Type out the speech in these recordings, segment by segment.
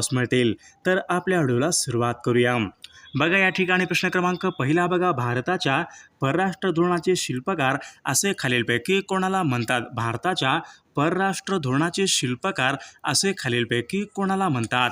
बघावास मिळतील तर आपल्या व्हिडिओला सुरुवात करूया. बघा या ठिकाणी प्रश्न क्रमांक पहिला बघा. भारताच्या परराष्ट्र धोरणाचे शिल्पकार असे खालीलपैकी कोणाला म्हणतात? भारताच्या परराष्ट्र धोरणाचे शिल्पकार असे खालीलपैकी कोणाला म्हणतात?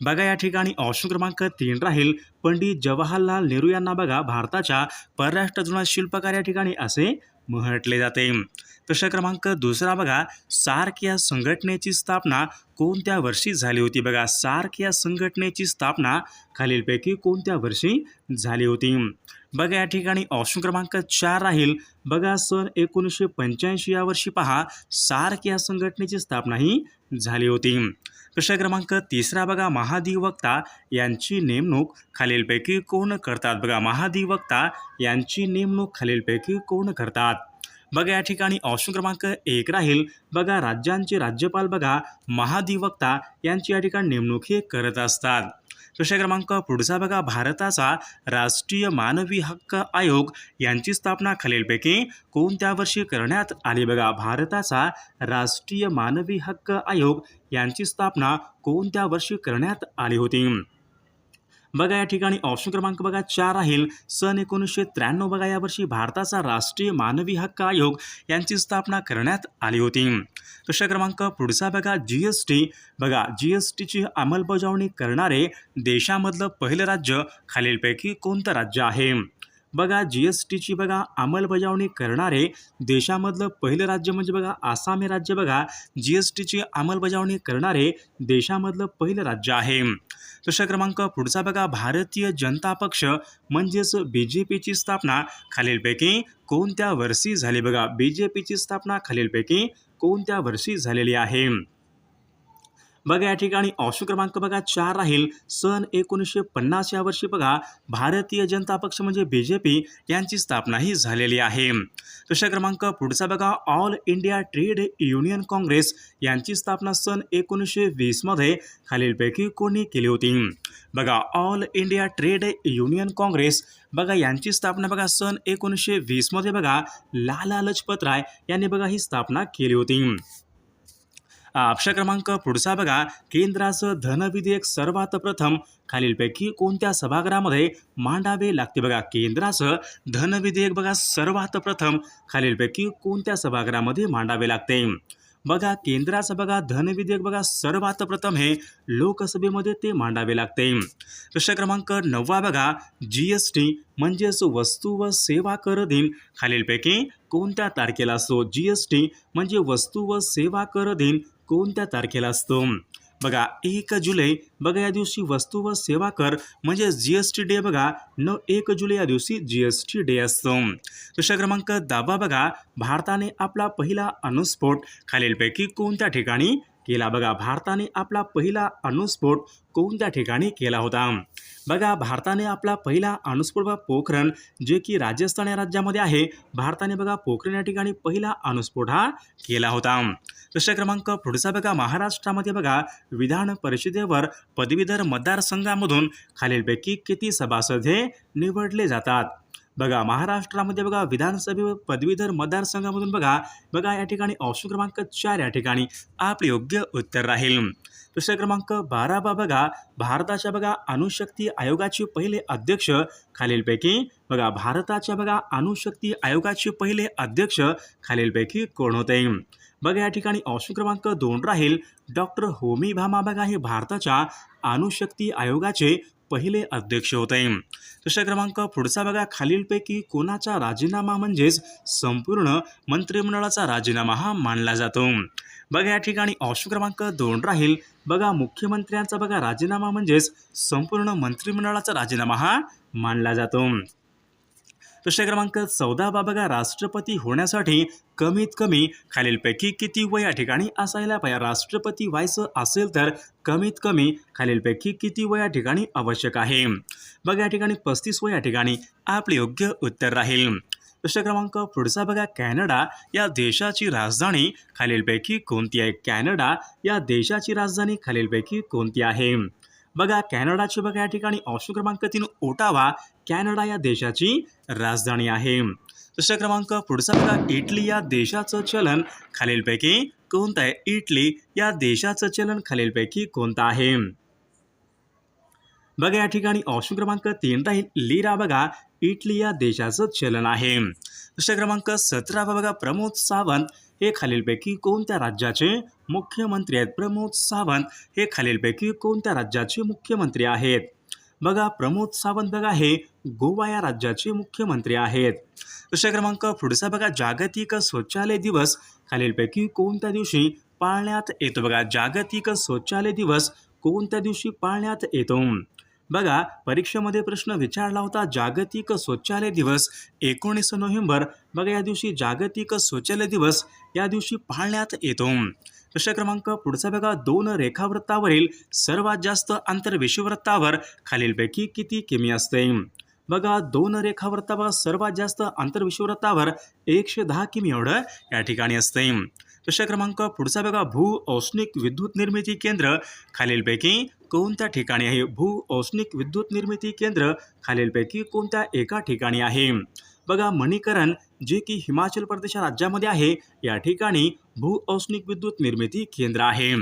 बघा या ठिकाणी ऑप्शन क्रमांक तीन राहील. पंडित जवाहरलाल नेहरू यांना बघा. भारताच्या परराष्ट्र धोरणाचे शिल्पकार या ठिकाणी असे म्हटले जाते. प्रश्न क्रमांक दुसरा बघा. सार्क या संघटनेची स्थापना कोणत्या वर्षी झाली होती? बघा सार्क या संघटनेची स्थापना खालीलपैकी कोणत्या वर्षी झाली होती? बघा या ठिकाणी ऑप्शन क्रमांक चार राहील. बघा सन एकोणीसशे पंच्याऐंशी या वर्षी पहा. सार्क या संघटनेची स्थापना ही झाली होती. प्रश्न क्रमांक तिसरा बघा महाधिवक्ता यांची नेमणूक खालीलपैकी कोण करतात? बघा महाधिवक्ता यांची नेमणूक खालीलपैकी कोण करतात? बघा या ठिकाणी ऑप्शन क्रमांक एक राहील. बघा राज्यांचे राज्यपाल बघा महाधिवक्ता यांची या ठिकाणी नेमणूक हे करत असतात. प्रश्न क्रमांक पुढचा बघा. भारताचा राष्ट्रीय मानवी हक्क आयोग यांची स्थापना खालीलपैकी कोणत्या वर्षी करण्यात आली बघा? भारताचा राष्ट्रीय मानवी हक्क आयोग यांची स्थापना कोणत्या वर्षी करण्यात आली होती? बघा या ठिकाणी ऑप्शन क्रमांक बघा चार राहील सन एकोणीसशे त्र्याण्णव बघा यावर्षी भारताचा राष्ट्रीय मानवी हक्क आयोग यांची स्थापना करण्यात आली होती. प्रश्न क्रमांक पुढचा बघा जी एस टी बघा जी एस टीची अंमलबजावणी करणारे देशामधलं पहिलं राज्य खालीलपैकी कोणतं राज्य आहे? बघा जी एस टीची बघा अंमलबजावणी करणारे देशामधलं पहिलं राज्य म्हणजे बघा आसाम हे राज्य बघा. जी एस टीची अंमलबजावणी करणारे देशामधलं पहिलं राज्य आहे. प्रश्न क्रमांक पुढचा बघा भारतीय जनता पक्ष म्हणजेच बी जे पीची स्थापना खालीलपैकी कोणत्या वर्षी झाली बघा? बी जे पीची स्थापना खालीलपैकी कोणत्या वर्षी झालेली आहे? बघा या ठिकाणी ऑप्शन क्रमांक बघा चार राहील. सन एकोणीसशे पन्नास या वर्षी बघा भारतीय जनता पक्ष म्हणजे बी जे पी यांची स्थापना ही झालेली आहे. प्रश्न क्रमांक पुढचा बघा All India Trade Union Congress यांची स्थापना सन एकोणीसशे वीसमध्ये खालीलपैकी कोणी केली होती? बघा all India trade union Congress बघा यांची स्थापना बघा सन एकोणीसशे वीसमध्ये बघा लाला लजपत राय यांनी बघा ही स्थापना केली होती. अक्षर क्रमांक पुढचा बघा. केंद्राचं धन विधेयक सर्वात प्रथम खालीलपैकी कोणत्या सभागृहामध्ये मांडावे लागते बघा? केंद्राचं धन विधेयक बघा सर्वात प्रथम खालीलपैकी कोणत्या सभागृहामध्ये मांडावे लागते? बघा केंद्राचं बघा धन विधेयक बघा सर्वात प्रथम हे लोकसभेमध्ये ते मांडावे लागते. प्रश्न क्रमांक नववा बघा. जी एस टी म्हणजेच वस्तू व सेवा कर दिन खालीलपैकी कोणत्या तारखेला असतो? जी एस टी म्हणजे वस्तू व सेवा कर दिन कोणत्या तारखेला असतो? बघा एक जुलै बघा या दिवशी वस्तू व सेवा कर म्हणजे जी एस टी डे बघा न एक जुलै या दिवशी जी एस टी डे असतो. प्रश्न क्रमांक दहावा बघा भारताने आपला पहिला अणुस्फोट खालीलपैकी कोणत्या ठिकाणी केला? बघा भारताने आपला पहिला अणुस्फोट कोणत्या ठिकाणी केला होता? बघा भारताने आपला पहिला अणुस्फोट पोखरण जे की राजस्थान या राज्यामध्ये आहे भारताने बघा पोखरण या ठिकाणी पहिला अणुस्फोट हा केला होता. प्रश्न क्रमांक पुढचा बघा महाराष्ट्रामध्ये बघा विधान परिषदेवर पदवीधर मतदारसंघामधून खालीलपैकी किती सभासद हे निवडले जातात? बघा महाराष्ट्रामध्ये बघा विधानसभे पदवीधर मतदारसंघामधून बघा बघा या ठिकाणी ऑप्शन क्रमांक चार या ठिकाणी आपले योग्य उत्तर राहील. प्रश्न क्रमांक बारावा बघा भारताच्या बघा अणुशक्ती आयोगाचे पहिले अध्यक्ष खालीलपैकी बघा भारताच्या बघा अणुशक्ती आयोगाचे पहिले अध्यक्ष खालीलपैकी कोण होते? बघा या ठिकाणी ऑप्शन क्रमांक दोन राहील डॉक्टर होमी भामा बघा हे भारताच्या अणुशक्ती आयोगाचे पहिले अध्यक्ष होते. प्रश्न क्रमांक पुढचा बघा. खालीलपैकी कोणाचा राजीनामा म्हणजेच संपूर्ण मंत्रिमंडळाचा राजीनामा हा मानला जातो. बघा या ठिकाणी ऑप्शन क्रमांक दोन राहील. बघा मुख्यमंत्र्यांचा बघा राजीनामा म्हणजेच संपूर्ण मंत्रिमंडळाचा राजीनामा हा मानला जातो. प्रश्न क्रमांक चौदा बघा राष्ट्रपती होण्यासाठी कमीत कमी खालीलपैकी किती वय या ठिकाणी असायला पाहिजे? राष्ट्रपती व्हायचं असेल तर कमीत कमी खालीलपैकी किती वय या ठिकाणी आवश्यक आहे? बघा या ठिकाणी पस्तीस वय या ठिकाणी आपले योग्य उत्तर राहील. प्रश्न क्रमांक पुढचा बघा कॅनडा या देशाची राजधानी खालीलपैकी कोणती आहे? कॅनडा या देशाची राजधानी खालीलपैकी कोणती आहे? बघा कॅनडाची बघा या ठिकाणी ऑप्शन क्रमांक तीन ओटावा कॅनडा या देशाची राजधानी आहे. दुसरा क्रमांक पुढचा बघा इटली या देशाचं चलन खालीलपैकी कोणतं आहे? इटली या देशाचं चलन खालीलपैकी कोणतं आहे? बघा या ठिकाणी ऑप्शन क्रमांक तीन राहील. लिरा बघा इटली या देशाचं चलन आहे. दुसरा क्रमांक सतरा बघा प्रमोद सावंत हे खालीलपैकी कोणत्या राज्याचे मुख्यमंत्री आहेत? प्रमोद सावंत हे खालीलपैकी कोणत्या राज्याचे मुख्यमंत्री आहेत? बघा प्रमोद सावंत बघा हे गोवा या राज्याचे मुख्यमंत्री आहेत. प्रश्न क्रमांक पुढचा बघा जागतिक शौचालय दिवस खालीलपैकी कोणत्या दिवशी पाळण्यात येतो? बघा जागतिक शौचालय दिवस कोणत्या दिवशी पाळण्यात येतो? बघा परीक्षेमध्ये प्रश्न विचारला होता जागतिक शौचालय दिवस एकोणीस नोव्हेंबर. बघा या दिवशी जागतिक शौचालय दिवस या दिवशी पाळण्यात येतो. प्रश्न क्रमांक पुढचा बघा दोन रेखावृत्तावरील सर्वात जास्त आंतरविषुवृत्तावर खालीलपैकी किती किमी असते? बघा दोन रेखावृत्तावर सर्वात जास्त आंतरविषुवृत्तावर एकशे दहा किमी एवढं या ठिकाणी असते. प्रश्न क्रमांक पुढचा बघा भू औष्णिक विद्युत निर्मिती केंद्र खालीलपैकी कोणत्या ठिकाणी आहे? भू औष्णिक विद्युत निर्मिती केंद्र खालीलपैकी कोणत्या एका ठिकाणी आहे? बघा मणिकरण जे की हिमाचल प्रदेश राज्यामध्ये आहे या ठिकाणी भू औष्णिक विद्युत निर्मिती केंद्र आहे.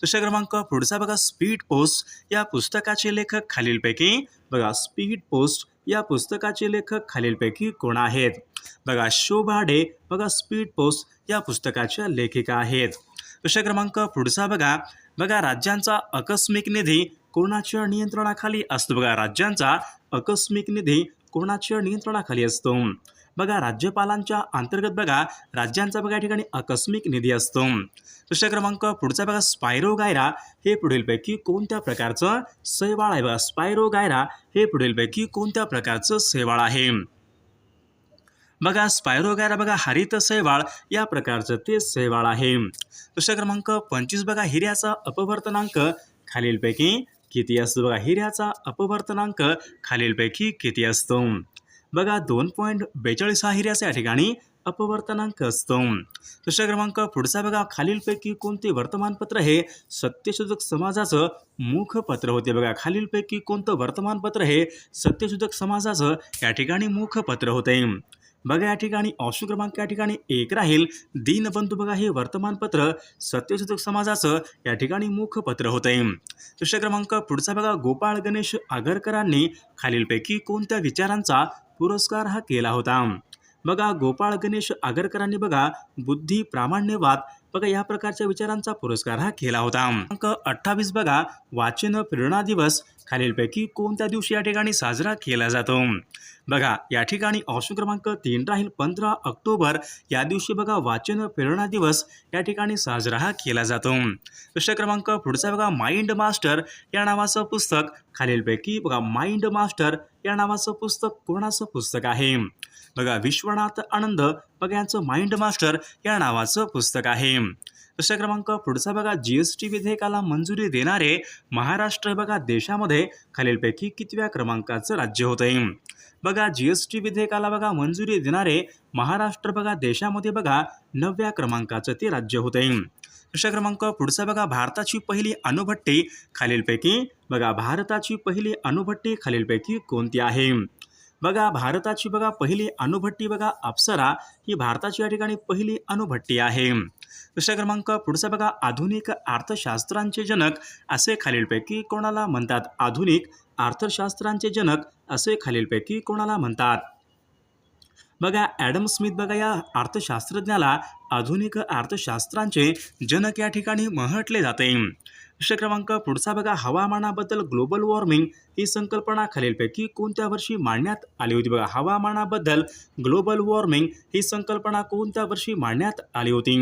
प्रश्न क्रमांक पुढचा बघा स्पीड पोस्ट या पुस्तकाचे लेखक खालीलपैकी बघा स्पीड पोस्ट या पुस्तकाचे लेखक खालीलपैकी कोण आहेत? बघा शोभाडे बघा स्पीड पोस्ट या पुस्तकाच्या लेखिका आहेत. विषय क्रमांक पुढचा बघा. बघा राज्यांचा आकस्मिक निधी कोणाच्या नियंत्रणाखाली असतो? बघा राज्यांचा आकस्मिक निधी कोणाच्या नियंत्रणाखाली असतो? बघा राज्यपालांच्या अंतर्गत बघा राज्यांचा बघा या ठिकाणी आकस्मिक निधी असतो. प्रश्न क्रमांक पुढचा बघा स्पायरो गायरा हे पुढीलपैकी कोणत्या प्रकारचं सैवाळ आहे? बघा स्पायरो गायरा हे पुढीलपैकी कोणत्या प्रकारचं सैवाळ आहे? बघा स्पायरोगॅरा बघा हरित सैवाळ या प्रकारचं ते सैवाळ आहे. प्रश्न क्रमांक पंचवीस बघा हिऱ्याचा अपवर्तनांक खालीलपैकी किती असतो? बघा हिऱ्याचा अपवर्तनांक खालीलपैकी किती असतो? बघा दोन पॉईंट बेचाळीस हा हिऱ्याचा या ठिकाणी अपवर्तनांक असतो. प्रश्न क्रमांक पुढचा बघा खालीलपैकी कोणते वर्तमानपत्र हे? सत्यशोधक समाजाचं मुखपत्र होते बघा. खालीलपैकी कोणतं वर्तमानपत्र हे? सत्यशोधक समाजाचं या ठिकाणी मुखपत्र होते. बघा या ठिकाणी ऑप्शन क्रमांक या ठिकाणी एक राहील. दीनबंधू बघा हे वर्तमानपत्र सत्यशोधक समाजाचं या ठिकाणी मुखपत्र होतंय. प्रश्न क्रमांक पुढचा बघा गोपाळ गणेश आगरकरांनी खालीलपैकी कोणत्या विचारांचा पुरस्कार हा केला होता? बघा गोपाळ गणेश आगरकरांनी बघा बुद्धी प्रामाण्यवाद बघा या प्रकारच्या विचारांचा पुरस्कार हा केला होता. अंक अठ्ठावीस बघा वाचन प्रेरणा दिवस. खालीलपैकी कोणत्या दिवशी या ठिकाणी साजरा केला जातो? बघा या ठिकाणी ऑप्शन क्रमांक तीन राहील. पंधरा ऑक्टोबर या दिवशी बघा वाचन प्रेरणा दिवस या ठिकाणी साजरा हा केला जातो. प्रश्न क्रमांक पुढचा बघा माइंड मास्टर या नावाचं पुस्तक. खालीलपैकी बघा माइंड मास्टर या नावाचं पुस्तक कोणाचं पुस्तक आहे? बघा विश्वनाथ आनंद बघा यांचं माइंड मास्टर या नावाचं पुस्तक आहे. प्रश्न क्रमांक पुढचा बघा जी एस टी विधेयकाला मंजुरी देणारे महाराष्ट्र बघा देशामध्ये खालीलपैकी कितव्या क्रमांकाचं राज्य होतं बघा जी एस टी विधेयकाला बघा मंजुरी देणारे महाराष्ट्र बघा देशामध्ये बघा नवव्या क्रमांकाचं ते राज्य होतं प्रश्न क्रमांक पुढचा बघा भारताची पहिली अणुभट्टी खालीलपैकी बघा भारताची पहिली अणुभट्टी खालीलपैकी कोणती आहे? बघा भारताची बघा पहिली अणुभट्टी बघा अप्सरा ही भारताची या ठिकाणी पहिली अणुभट्टी आहे. दुसरा क्रमांक पुढचा बघा आधुनिक अर्थशास्त्रांचे जनक असे खालीलपैकी कोणाला म्हणतात? आधुनिक अर्थशास्त्रांचे जनक असे खालीलपैकी कोणाला म्हणतात? बघा ॲडम स्मिथ बघा या अर्थशास्त्रज्ञाला आधुनिक अर्थशास्त्रांचे जनक या ठिकाणी म्हटले जाते. प्रश्न क्रमांक पुढचा बघा. हवामानाबद्दल ग्लोबल वॉर्मिंग ही संकल्पना खालीलपैकी कोणत्या वर्षी मांडण्यात आली होती? बघा हवामानाबद्दल ग्लोबल वॉर्मिंग ही संकल्पना कोणत्या वर्षी मांडण्यात आली होती?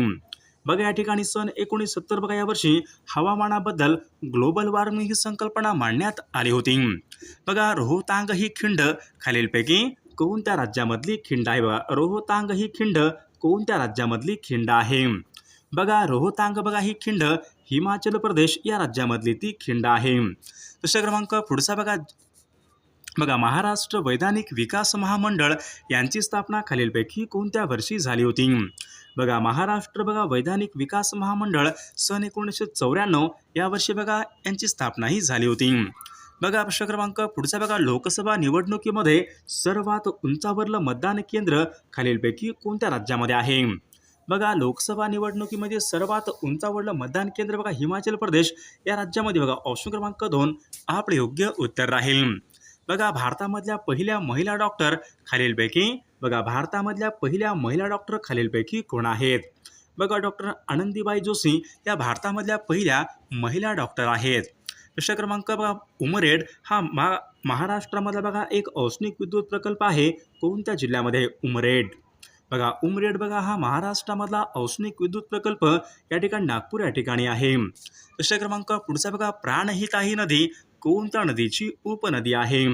बघा या ठिकाणी सन एकोणीस सत्तर बघा यावर्षी हवामानाबद्दल ग्लोबल वॉर्मिंग ही संकल्पना मांडण्यात आली होती. बघा रोहतांग ही खिंड खालीलपैकी कोणत्या राज्यामधली खिंड आहे? बघा रोहतांग ही खिंड कोणत्या राज्यामधली खिंड आहे? बघा रोहतांग बघा ही खिंड हिमाचल प्रदेश या राज्यामधली ती खिंड आहे. दुसरा क्रमांक पुढचा बघा. बघा महाराष्ट्र वैधानिक विकास महामंडळ यांची स्थापना खालीलपैकी कोणत्या वर्षी झाली होती? बघा महाराष्ट्र बघा वैधानिक विकास महामंडळ सन एकोणीसशे चौऱ्याण्णव या वर्षी बघा यांची स्थापना ही झाली होती. बघा प्रश्न क्रमांक पुढचा बघा. लोकसभा निवडणुकीमध्ये सर्वात उंचावरलं मतदान केंद्र खालीलपैकी कोणत्या राज्यामध्ये आहे? बघा लोकसभा निवडणुकीमध्ये सर्वात उंचावडलं मतदान केंद्र बघा हिमाचल प्रदेश. या राज्यामध्ये बघा ऑप्शन क्रमांक दोन आपले योग्य उत्तर राहील. बघा भारतामधल्या पहिल्या महिला डॉक्टर खालीलपैकी बघा भारतामधल्या पहिल्या महिला डॉक्टर खालीलपैकी कोण आहेत? बघा डॉक्टर आनंदीबाई जोशी या भारतामधल्या पहिल्या महिला डॉक्टर आहेत. प्रश्न क्रमांक बघा उमरेड हा मा महाराष्ट्रामधला बघा एक औष्णिक विद्युत प्रकल्प आहे. कोणत्या जिल्ह्यामध्ये? उमरेड. बघा उमरेड बघा हा महाराष्ट्रामधला औष्णिक विद्युत प्रकल्प या ठिकाणी नागपूर या ठिकाणी आहे. प्रश्न क्रमांक पुढचा बघा प्राणहिताही नदी कोणत्या नदीची उपनदी आहे.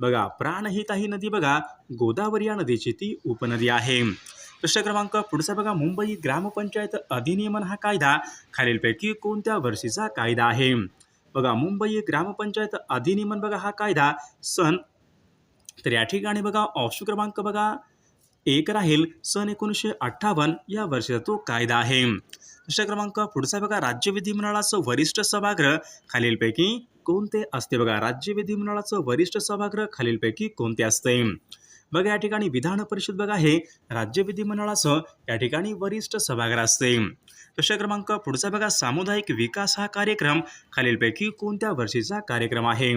बघा प्राणहिताही नदी बघा गोदावरी या नदीची ती उपनदी आहे. प्रश्न क्रमांक पुढचा बघा मुंबई ग्रामपंचायत अधिनियमन हा कायदा खालीलपैकी कोणत्या वर्षीचा कायदा आहे? बघा मुंबई ग्रामपंचायत अधिनियमन बघा हा कायदा सन तर या ठिकाणी बघा ऑप्शन क्रमांक बघा एक राहील. सन एकोणीसशे अठ्ठावन्न या वर्षाचा तो कायदा आहे. प्रश्न क्रमांक पुढचा बघा. राज्य विधिमंडळाचं वरिष्ठ सभागृह खालीलपैकी कोणते असते बघा? राज्य विधिमंडळाचं वरिष्ठ सभागृह खालीलपैकी कोणते असते? बघा या ठिकाणी विधान परिषद बघा हे राज्य विधिमंडळाचं या ठिकाणी वरिष्ठ सभागृह असते. प्रश्न क्रमांक पुढचा बघा. सामुदायिक विकास हा कार्यक्रम खालीलपैकी कोणत्या वर्षीचा कार्यक्रम आहे?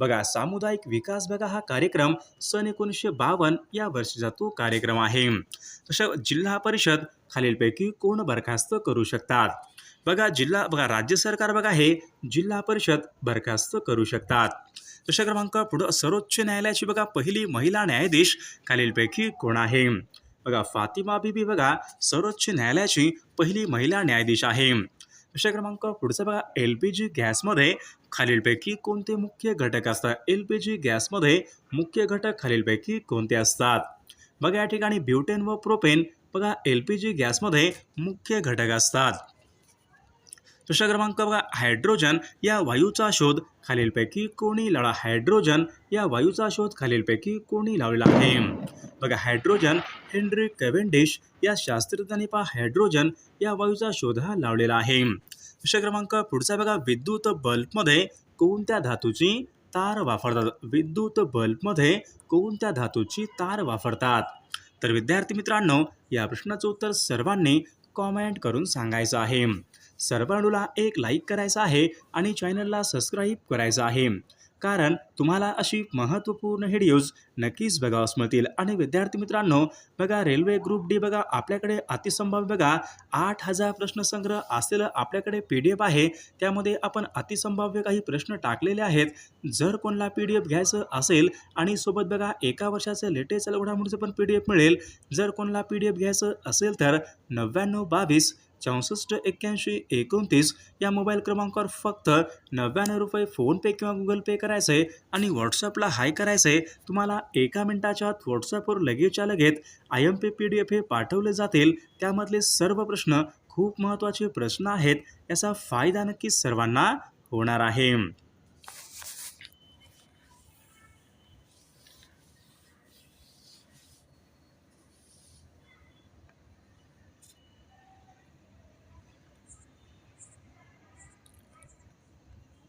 बघा सामुदायिक विकास बघा हा कार्यक्रम सन एकोणीसशे बावन्न या वर्षीचा तो कार्यक्रम आहे. तसं जिल्हा परिषद खालीलपैकी कोण बरखास्त करू शकतात? बघा जिल्हा बघा राज्य सरकार बघा हे जिल्हा परिषद बरखास्त करू शकतात. दुसरा क्रमांक पुढं सर्वोच्च न्यायालयाची बघा पहिली महिला न्यायाधीश खालीलपैकी कोण आहे? बघा फातिमा बीबी बघा सर्वोच्च न्यायालयाची पहिली महिला न्यायाधीश आहे. दुसरा क्रमांक पुढचा बघा एल पी जी गॅसमध्ये खालीलपैकी कोणते मुख्य घटक असतात? एल पी जी गॅसमध्ये मुख्य घटक खालीलपैकी कोणते असतात? बघा या ठिकाणी ब्युटेन व प्रोपेन बघा एल पी जी गॅसमध्ये मुख्य घटक असतात. दुसरा क्रमांक बघा हायड्रोजन. या वायूचा शोध खालीलपैकी कोणी लावला? हायड्रोजन. या वायूचा शोध खालीलपैकी कोणी लावलेला आहे? बघा हायड्रोजन हेनरी कॅव्हेंडिश. या शास्त्रज्ञांनी पहा हायड्रोजन या वायूचा शोध हा लावलेला आहे. दुसरा क्रमांक पुढचा बघा. विद्युत बल्बमध्ये कोणत्या धातूची तार वापरतात? विद्युत बल्बमध्ये कोणत्या धातूची तार वापरतात? तर विद्यार्थी मित्रांनो या प्रश्नाचं उत्तर सर्वांनी कॉमेंट करून सांगायचं आहे. सर्वांना एक लाईक करायचं आहे आणि चॅनलला सबस्क्राईब करायचं आहे. कारण तुम्हाला अशी महत्त्वपूर्ण व्हिडिओज नक्कीच बघावंच मिळतील. आणि विद्यार्थी मित्रांनो बघा रेल्वे ग्रुप डी बघा आपल्याकडे अतिसंभाव्य बघा आठ हजार प्रश्नसंग्रह असलेलं आपल्याकडे पी डी एफ आहे. त्यामध्ये आपण अतिसंभाव्य काही प्रश्न टाकलेले आहेत. जर कोणाला पी डी एफ घ्यायचं असेल आणि सोबत बघा एका वर्षाचं लेटेस्ट घडामोडीचं पण पी डी एफ मिळेल. जर कोणाला पी डी एफ घ्यायचं असेल तर नव्याण्णव बावीस चौसष्ट एक्क्याऐंशी एकोणतीस या मोबाईल क्रमांकावर फक्त नव्याण्णव रुपये फोनपे किंवा गुगल पे करायचं आहे आणि व्हॉट्सअपला हाय करायचं. आहे तुम्हाला एका मिनिटाच्या आत व्हॉट्सअपवर लगेचच्या लगेच I M P P D F हे पाठवले जातील. त्यामधले सर्व प्रश्न खूप महत्त्वाचे प्रश्न आहेत. याचा फायदा नक्की सर्वांना होणार आहे.